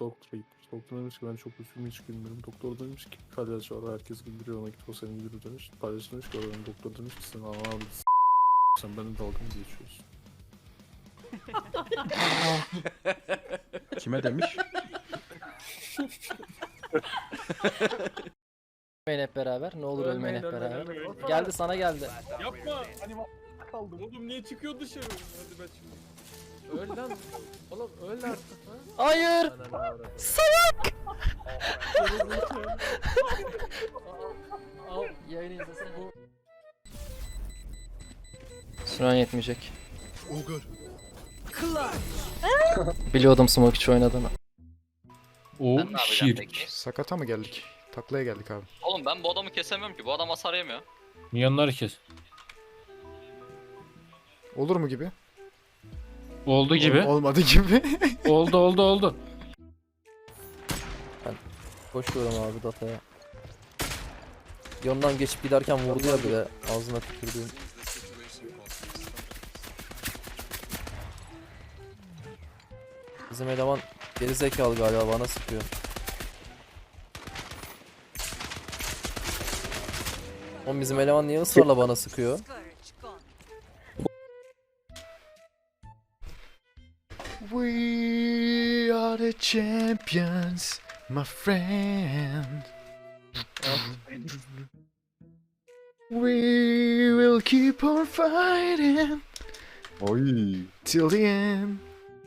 Doktora gitmiş. Doktor demiş ki ben çok üzgünüm hiç gülmüyorum. Doktor demiş ki palyaço var herkes güldürüyor ona git o seni güldürür demiş. Palyaço demiş ki "Oğlum," doktor demiş ki sen ana abi s- sen benim dalga mı geçiyorsun? Kime demiş? Ölmeyin hep beraber. Ne olur ölmeyin hep beraber. Geldi sana geldi. Yapma! Kaldım. Oğlum niye çıkıyor dışarı? Hadi ben şimdi. Öl lan. Oğlum öl artık. ha? Hayır! Salak! Al. Yayını izlesene. Süren yetmeyecek. Biliyordum Smoke hiç oynadığını. O Ben ne yapacağım şir. peki? Sakata mı geldik? Taklaya geldik abi. Oğlum ben bu adamı kesemiyorum ki. Bu adam hasar yemiyor. Milyonları kes. Olur mu gibi? Oldu gibi. Ol- olmadı gibi. oldu oldu oldu. Koşuyorum abi dataya. Yanından geçip giderken vurdu ya bile ağzına tükürdüğüm. Bizim eleman geri zekalı galiba bana sıkıyor. Oğlum bizim eleman niye ısrarla bana sıkıyor? Champions, my friend. We will keep on fighting Oy. till the end.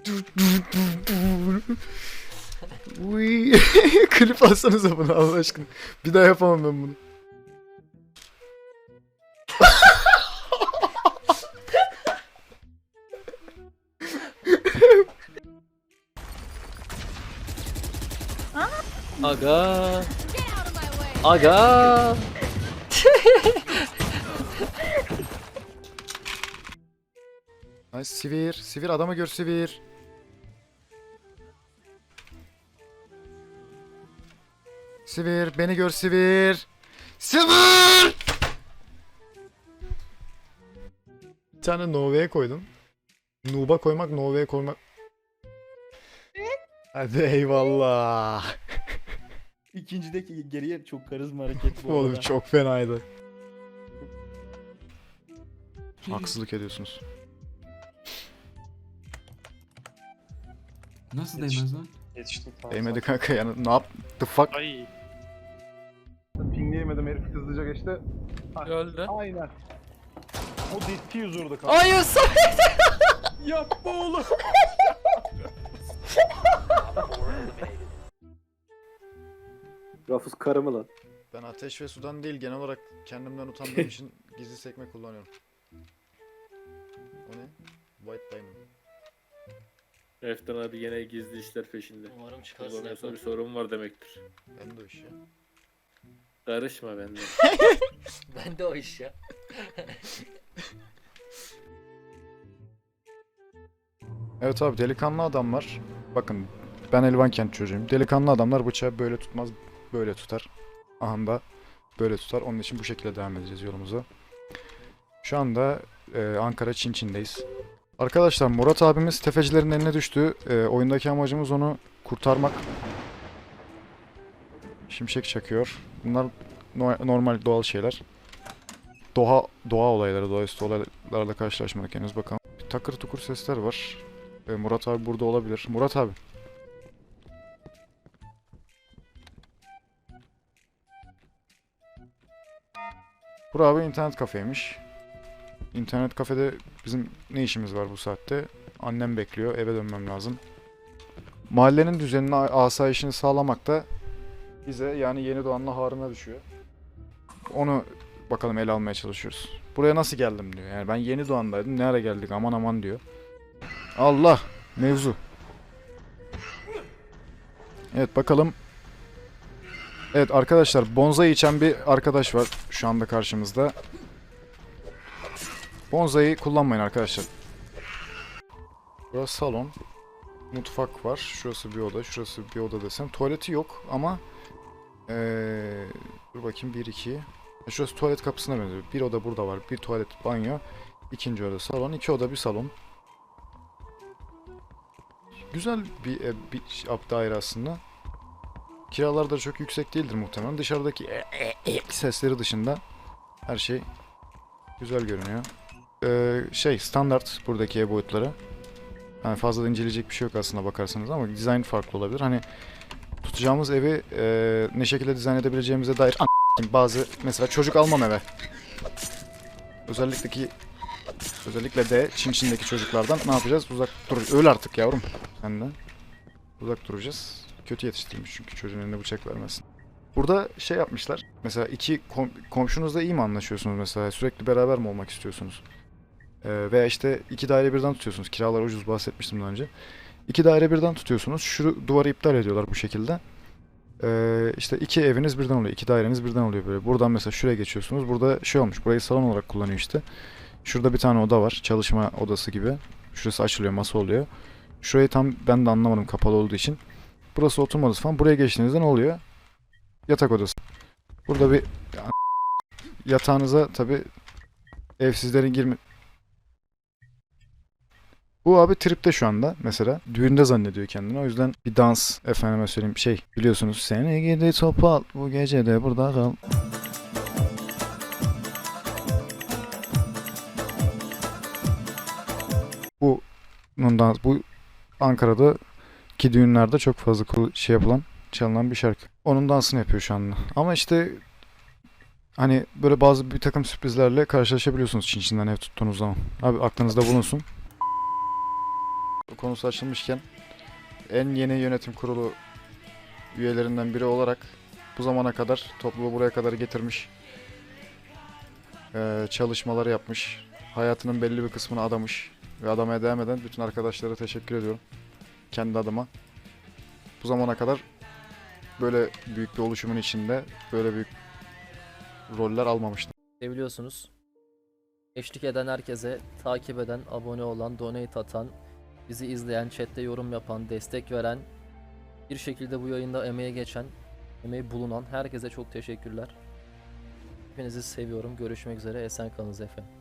We klip alsanıza bunu Allah aşkına. Bir daha yapamam ben bunu. Aga. Aga. Ay Sivir, Sivir adamı gör Sivir. Sivir, beni gör Sivir. Sivir! Bir tane Nove'ye koydum. Nuba koymak, Nove'ye koymak. Hadi eyvallah. İkincideki geriye çok karizma hareket bu Oğlum arada. çok fenaydı. Haksızlık ediyorsunuz. Nasıl değmez lan? Yetiştim tamam. Değmedi kanka yani ne yap? The fuck? Ay. Pingleyemedim herif hızlıca geçti. Öldü. Aynen. O diffuser'dı kanka. Hayır Samet. Yapma oğlum. Rafız karı mı lan? Ben ateş ve sudan değil genel olarak kendimden utandığım için gizli sekme kullanıyorum. O ne? White Diamond. Eftan abi yine gizli işler peşinde. Umarım çıkarsın Kullanıyorsa bir Eftan. sorun var demektir. Ben de o iş ya. Karışma bende. Ben de o iş ya. Evet abi delikanlı adamlar. Bakın ben Elvan kent çocuğuyum. Delikanlı adamlar bıçağı böyle tutmaz, böyle tutar. Aha da böyle tutar. Onun için bu şekilde devam edeceğiz yolumuza. Şu anda e, Ankara Çinçin'deyiz. Arkadaşlar Murat abimiz tefecilerin eline düştü. E, oyundaki amacımız onu kurtarmak. Şimşek çakıyor. Bunlar no- normal doğal şeyler. Doğa doğa olayları, doğaüstü olaylarla karşılaşmadık henüz bakalım. Takır tukur sesler var. E, Murat abi burada olabilir. Murat abi. Bura abi internet kafeymiş. İnternet kafede bizim ne işimiz var bu saatte? Annem bekliyor, eve dönmem lazım. Mahallenin düzenini, asayişini sağlamak da bize yani yeni doğanla Harun'a düşüyor. Onu bakalım ele almaya çalışıyoruz. Buraya nasıl geldim diyor. Yani ben yeni doğandaydım. Ne ara geldik aman aman diyor. Allah mevzu. Evet bakalım. Evet arkadaşlar bonzai içen bir arkadaş var şu anda karşımızda. Bonzai kullanmayın arkadaşlar. Burası salon. Mutfak var. Şurası bir oda. Şurası bir oda desem. Tuvaleti yok ama ee, dur bakayım 1 2. Şurası tuvalet kapısına benziyor. Bir oda burada var. Bir tuvalet, banyo. İkinci oda salon. iki oda bir salon. Güzel bir, ev, bir ş- daire aslında. Kiralar da çok yüksek değildir muhtemelen. Dışarıdaki e- e- e- sesleri dışında her şey güzel görünüyor. Ee, şey standart buradaki ev boyutları. Yani fazla da inceleyecek bir şey yok aslında bakarsanız ama dizayn farklı olabilir. Hani tutacağımız evi e, ne şekilde dizayn edebileceğimize dair bazı mesela çocuk almam eve. Özellikle ki özellikle de Çin Çin'deki çocuklardan ne yapacağız? Uzak dur. Öl artık yavrum. Sen de. Uzak duracağız. Kötü yetiştirmiş çünkü çocuğun eline bıçak vermesin. Burada şey yapmışlar. Mesela iki kom- komşunuzla iyi mi anlaşıyorsunuz mesela? Sürekli beraber mi olmak istiyorsunuz? Ee, veya işte iki daire birden tutuyorsunuz. Kiralar ucuz bahsetmiştim daha önce. İki daire birden tutuyorsunuz. Şu duvarı iptal ediyorlar bu şekilde. Ee, işte iki eviniz birden oluyor. iki daireniz birden oluyor böyle. Buradan mesela şuraya geçiyorsunuz. Burada şey olmuş. Burayı salon olarak kullanıyor işte. Şurada bir tane oda var. Çalışma odası gibi. Şurası açılıyor. Masa oluyor. Şurayı tam ben de anlamadım kapalı olduğu için. Burası oturma odası falan. Buraya geçtiğinizde ne oluyor? Yatak odası. Burada bir yatağınıza tabi evsizlerin girme... Bu abi tripte şu anda mesela. Düğünde zannediyor kendini. O yüzden bir dans efendime söyleyeyim şey biliyorsunuz. Seni gidi topal bu gece de burada kal. Bu bunun dans, bu Ankara'da ki düğünlerde çok fazla şey yapılan çalınan bir şarkı. Onun dansını yapıyor şu anda. Ama işte hani böyle bazı bir takım sürprizlerle karşılaşabiliyorsunuz Çin Çin'den ev tuttuğunuz zaman. Abi aklınızda bulunsun. Bu konusu açılmışken en yeni yönetim kurulu üyelerinden biri olarak bu zamana kadar topluluğu buraya kadar getirmiş çalışmaları yapmış hayatının belli bir kısmını adamış ve adamaya devam eden bütün arkadaşlara teşekkür ediyorum kendi adıma bu zamana kadar böyle büyük bir oluşumun içinde böyle büyük roller almamıştım. Seviyorsunuz. Eşlik eden herkese, takip eden, abone olan, donate atan, bizi izleyen, chatte yorum yapan, destek veren, bir şekilde bu yayında emeğe geçen, emeği bulunan herkese çok teşekkürler. Hepinizi seviyorum. Görüşmek üzere. Esen kalınız efendim.